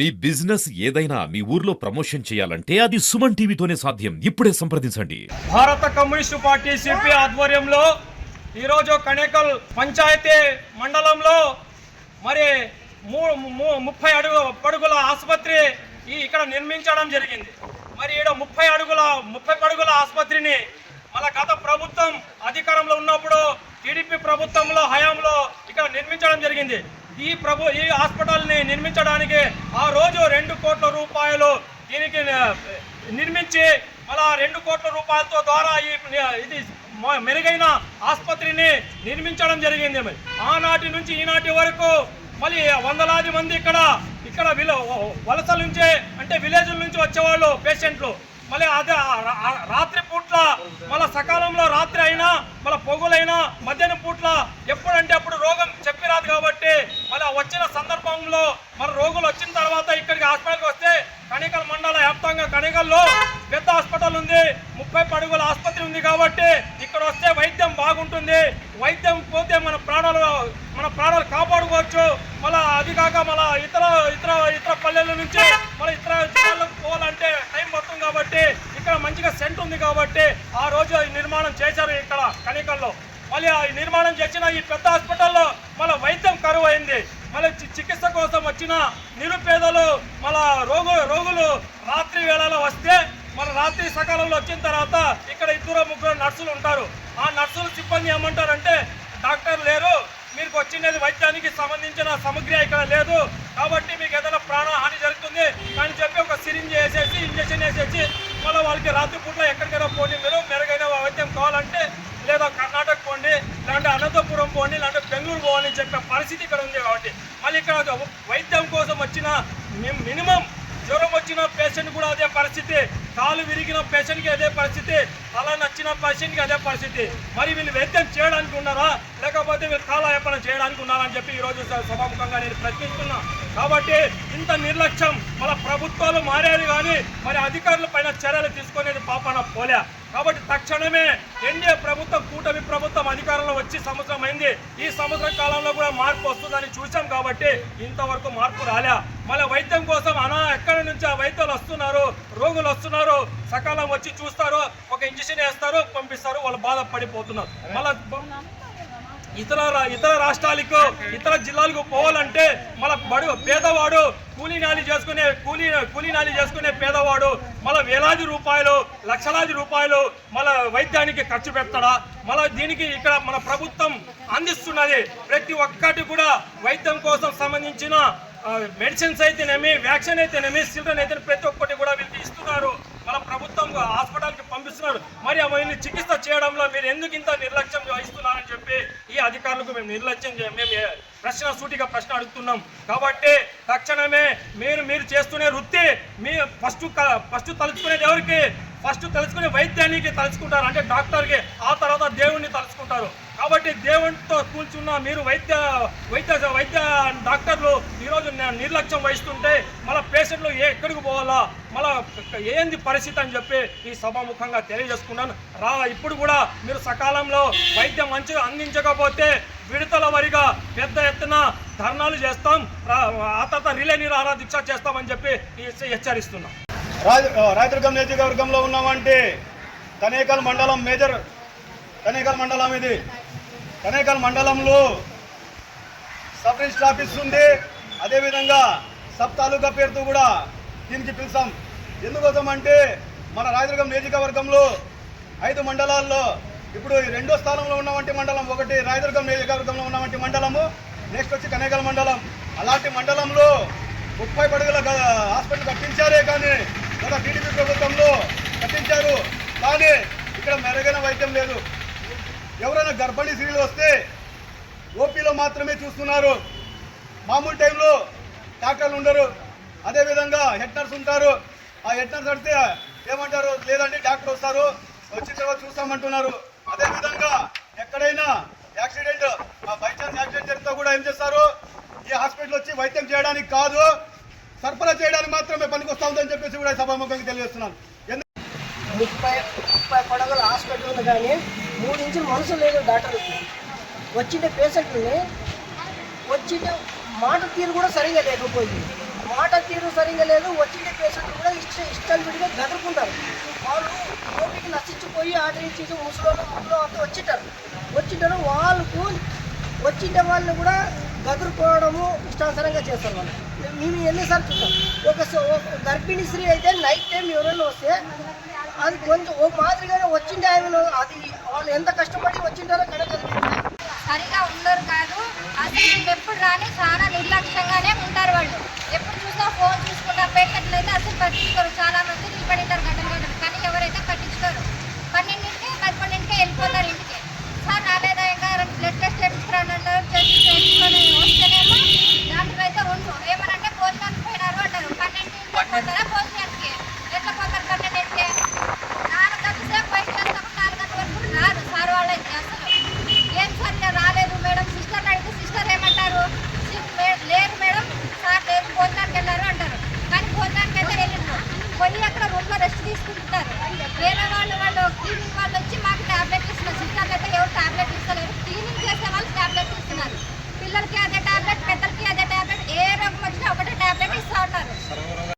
మీ business ఏదైనా మీ ఊర్లో promotion చేయాలంటే అది సుమన్ టీవీతోనే సాధ్యం. ఇప్పుడే సంప్రదించండి. భారత కమ్యూనిస్టు పార్టీ సిపి ఆధ్వర్యంలో ఈరోజు కణేకల్ పంచాయతీ మండలంలో మరి మూ ముప్పై అడుగు పడుగుల ఆసుపత్రి ఈ ఇక్కడ నిర్మించడం జరిగింది. మరి ఈడ ముప్పై అడుగుల ముప్పై పడుగుల ఆసుపత్రిని మన గత ప్రభుత్వం అధికారంలో ఉన్నప్పుడు టీడీపీ ప్రభుత్వంలో హయాంలో ఇక్కడ నిర్మించడం జరిగింది. ఈ ప్రభు ఈ హాస్పిటల్ని నిర్మించడానికి ఆ రోజు రెండు కోట్ల రూపాయలు దీనికి నిర్మించి అలా రెండు కోట్ల రూపాయలతో ద్వారా ఈ ఇది మెరుగైన ఆసుపత్రిని నిర్మించడం జరిగింది. మరి ఆనాటి నుంచి ఈనాటి వరకు మళ్ళీ వందలాది మంది ఇక్కడ ఇక్కడ విల వలసల నుంచే అంటే విలేజ్ల నుంచి వచ్చేవాళ్ళు పేషెంట్లు. మళ్ళీ అదే రాత్రి పూట్ల మళ్ళీ సకాలంలో రాత్రి అయినా మళ్ళీ పొగులైనా మధ్యాహ్నం పూట్ల ఎప్పుడంటే అప్పుడు రోగం చెప్పి రాదు కాబట్టి మళ్ళీ వచ్చిన సందర్భంలో మన రోగులు వచ్చిన తర్వాత ఇక్కడికి హాస్పిటల్కి వస్తే కణికల్ మండల వ్యాప్తంగా కణికల్లో పెద్ద హాస్పిటల్ ఉంది. ముప్పై పడుగుల ఆసుపత్రి ఉంది కాబట్టి ఇక్కడ వస్తే వైద్యం బాగుంటుంది. వైద్యం పోతే మన ప్రాణాలు మన ప్రాణాలు కాపాడుకోవచ్చు. మళ్ళీ అది కాక మళ్ళీ ఇతర ఇతర ఇతర పల్లెల నుంచి మన ఇతర జిల్లాలకు పోవాలంటే టైం పడుతుంది కాబట్టి ఇక్కడ మంచిగా సెంట్ ఉంది కాబట్టి ఆ రోజు నిర్మాణం చేశారు ఇక్కడ కనికల్లో. మళ్ళీ నిర్మాణం చేసిన ఈ పెద్ద హాస్పిటల్లో మళ్ళీ వైద్యం కరువు అయింది మళ్ళీ చి- చికిత్స కోసం వచ్చిన నిరుపేదలు మళ్ళా రోగు రోగులు రాత్రి వేళలో వస్తే మన రాత్రి సకాలంలో వచ్చిన తర్వాత ఇక్కడ ఇద్దరు ముగ్గురు నర్సులు ఉంటారు. ఆ నర్సులు సిబ్బంది ఏమంటారంటే డాక్టర్ లేరు మీకు వచ్చినది వైద్యానికి సంబంధించిన సమగ్రి ఇక్కడ లేదు కాబట్టి మీకు ఏదైనా ప్రాణహాని జరుగుతుంది అని చెప్పి ఒక సిరింజ్ వేసేసి ఇంజక్షన్ వేసేసి మళ్ళీ వాళ్ళకి రాత్రిపూట ఎక్కడికైనా పోండి మీరు మెరుగైన వైద్యం కావాలంటే లేదా కర్ణాటక పోండి లేదంటే అనంతపురం పోండి లేదంటే బెంగళూరు పోవాలని చెప్పే పరిస్థితి ఇక్కడ ఉంది కాబట్టి. కానీ ఇక్కడ వైద్యం కోసం వచ్చిన మినిమం జ్వరం వచ్చిన పేషెంట్ కూడా అదే పరిస్థితి. కాలు విరిగిన పేషెంట్కి అదే పరిస్థితి. అలా నచ్చిన పేషెంట్కి అదే పరిస్థితి. మరి వీళ్ళు వైద్యం చేయడానికి ఉన్నారా? లేకపోతే వీళ్ళు కాలయాపన చేయడానికి ఉన్నారా అని చెప్పి ఈరోజు సభాముఖంగా నేను ప్రశ్నిస్తున్నా. కాబట్టి ఇంత నిర్లక్ష్యం మన ప్రభుత్వాలు మారారు కానీ మరి అధికారుల పైన చర్యలు తీసుకునేది పాపన పోలే. కాబట్టి తక్షణమే ఎన్డీఏ ప్రభుత్వం కూటమి ప్రభుత్వం అధికారంలో వచ్చి సంవత్సరం అయింది. ఈ సంవత్సరం కాలంలో కూడా మార్పు వస్తుందని చూసాం కాబట్టి ఇంతవరకు మార్పు రాలే. మళ్ళీ వైద్యం కోసం అనా ఎక్కడి నుంచి ఆ వైద్యులు వస్తున్నారు రోగులు వస్తున్నారు సకాలం వచ్చి చూస్తారు ఒక ఇంజక్షన్ వేస్తారు పంపిస్తారు వాళ్ళు బాధపడిపోతున్నారు. మళ్ళీ ఇతర ఇతర రాష్ట్రాలకు ఇతర జిల్లాలకు పోవాలంటే మన బడు పేదవాడు కూలీ నాలి చేసుకునే కూలీ కూలీ నాలి చేసుకునే పేదవాడు మళ్ళీ వేలాది రూపాయలు లక్షలాది రూపాయలు మళ్ళీ వైద్యానికి ఖర్చు పెడతాడా? మళ్ళీ దీనికి ఇక్కడ మన ప్రభుత్వం అందిస్తున్నది ప్రతి ఒక్కటి కూడా వైద్యం కోసం సంబంధించిన మెడిసిన్స్ అయితేనేమి వ్యాక్సిన్ అయితేనేమి సిల్డ్రన్ అయితే ప్రతి ఒక్కటి కూడా వీళ్ళకి ఇస్తున్నారు. మన ప్రభుత్వం హాస్పిటల్ పంపిస్తున్నారు మరి అవన్నీ చికిత్స చేయడంలో మీరు ఎందుకు ఇంత నిర్లక్ష్యం వహిస్తున్నారని చెప్పి ఈ అధికారులకు మేము నిర్లక్ష్యం చే- మేము ప్రశ్న సూటిగా ప్రశ్న అడుగుతున్నాం. కాబట్టి తక్షణమే మీరు మీరు చేస్తున్న వృత్తి మీ ఫస్ట్ ఫస్ట్ తలుచుకునేది ఎవరికి? ఫస్ట్ తలుచుకునే వైద్యానికి తలుచుకుంటారు. అంటే డాక్టర్కి ఆ తర్వాత దేవుణ్ణి తలుచుకుంటారు. కాబట్టి దేవునితో కూల్చున్న మీరు వైద్య వైద్య వైద్య డాక్టర్లు ఈరోజు నిర్లక్ష్యం వహిస్తుంటే మళ్ళీ పేషెంట్లు ఏ ఎక్కడికి పోవాలా? మళ్ళీ ఏంది పరిస్థితి అని చెప్పి ఈ సభాముఖంగా తెలియజేసుకున్నాను. రా ఇప్పుడు కూడా మీరు సకాలంలో వైద్యం మంచిగా అందించకపోతే విడతల వరిగా పెద్ద ఎత్తున ధర్నాలు చేస్తాం. ఆ తర్వాత రిలే నిరాహార దీక్ష చేస్తామని చెప్పి హెచ్చరిస్తున్నాం. రాజ రాయదుర్గం నియోజకవర్గంలో ఉన్నామంటే కనేకల్ మండలం మేజర్ కనేకల్ మండలం ఇది. కనేకల్ మండలంలో సబ్ రిజిస్టర్ ఆఫీస్ ఉంది. అదేవిధంగా సబ్ తాలూకా పేరుతో కూడా దీనికి పిలుస్తాం ఎందుకోసం అంటే మన రాయదుర్గం నియోజకవర్గంలో ఐదు మండలాల్లో ఇప్పుడు ఈ రెండో స్థానంలో ఉన్నవంటి మండలం ఒకటి రాయదుర్గం నియోజకవర్గంలో ఉన్నవంటి మండలము. నెక్స్ట్ వచ్చి కనేకల్ మండలం. అలాంటి మండలంలో ముప్పై పడుగుల గ- హాస్పిటల్ కట్టించారే కానీ గత టీడీపీ ప్రభుత్వంలో కట్టించారు. కానీ ఇక్కడ మెరుగైన వైద్యం లేదు. ఎవరైనా గర్భిణీ స్త్రీలు వస్తే ఓపీలో మాత్రమే చూస్తున్నారు. మామూలు టైంలో డాక్టర్లు ఉండరు. అదేవిధంగా హెడ్ నర్స్ ఉంటారు. ఆ హెడ్ నర్స్ అడితే ఏమంటారు? లేదండి డాక్టర్ వస్తారు. వచ్చిన తర్వాత చూస్తామంటున్నారు. అదేవిధంగా ఎక్కడైనా యాక్సిడెంట్ బై ఛాన్స్ యాక్సిడెంట్ జరిగితే కూడా ఏం చేస్తారు? ఈ హాస్పిటల్ వచ్చి వైద్యం చేయడానికి కాదు సరఫరా చేయడానికి మాత్రమే పనికొస్తా ఉందని చెప్పేసి కూడా సభాముఖంగా తెలియజేస్తున్నాను. ముప్పై ముప్పై పడగల హాస్పిటల్ ఉంది కానీ మూడు ఇంచులు మనసు లేదు డాక్టర్కి వచ్చిన పేషెంట్ని వచ్చిన మాట తీరు కూడా సరిగా లేకపోయింది. మాట తీరు సరిగా లేదు వచ్చిన పేషెంట్ కూడా ఇష్ట ఇష్టం విడిగా గదురుకుంటారు. వాళ్ళు ఓపికి నశించిపోయి ఆర్డర్ ఇచ్చేసి ముసలోళ్ళు ముసలో అంతా వచ్చింటారు. వచ్చింటారు వాళ్ళకు వచ్చిన వాళ్ళని కూడా గదురుకోవడము ఇష్టానుసరంగా చేస్తారు వాళ్ళు. మేము ఎన్నిసార్లు చూస్తాం ఒక ఒక గర్భిణీ స్త్రీ అయితే నైట్ టైం ఎవరైనా వస్తే అది కొంచెం ఓ మాదిరిగానే వచ్చిండే ఆయన అది వాళ్ళు ఎంత కష్టపడి వచ్చింటారో కనుక సరిగా ఉండరు కాదు. అసలు ఎప్పుడు రాని చాలా నిర్లక్ష్యంగానే ఉంటారు వాళ్ళు. ఎప్పుడు చూసినా ఫోన్ చూసుకుంటా పెట్టినట్లయితే అసలు పట్టించుకోరు చాలా పోయి అక్కడ రూమ్లో రెస్ట్ తీసుకుంటున్నారు. వేరే వాళ్ళు వాళ్ళు క్లినిక్ వాళ్ళు వచ్చి మాకు ట్యాబ్లెట్లు ఇస్తున్నారు. సిస్టర్లు అయితే ఎవరు టాబ్లెట్ ఇస్తలేరు. క్లీనింగ్ చేసే వాళ్ళు టాబ్లెట్స్ ఇస్తున్నారు. పిల్లలకి అదే టాబ్లెట్ పెద్దలకి అదే టాబ్లెట్ ఏ రోగం వచ్చినా ఒకటే టాబ్లెట్ ఇస్తూ ఉంటారు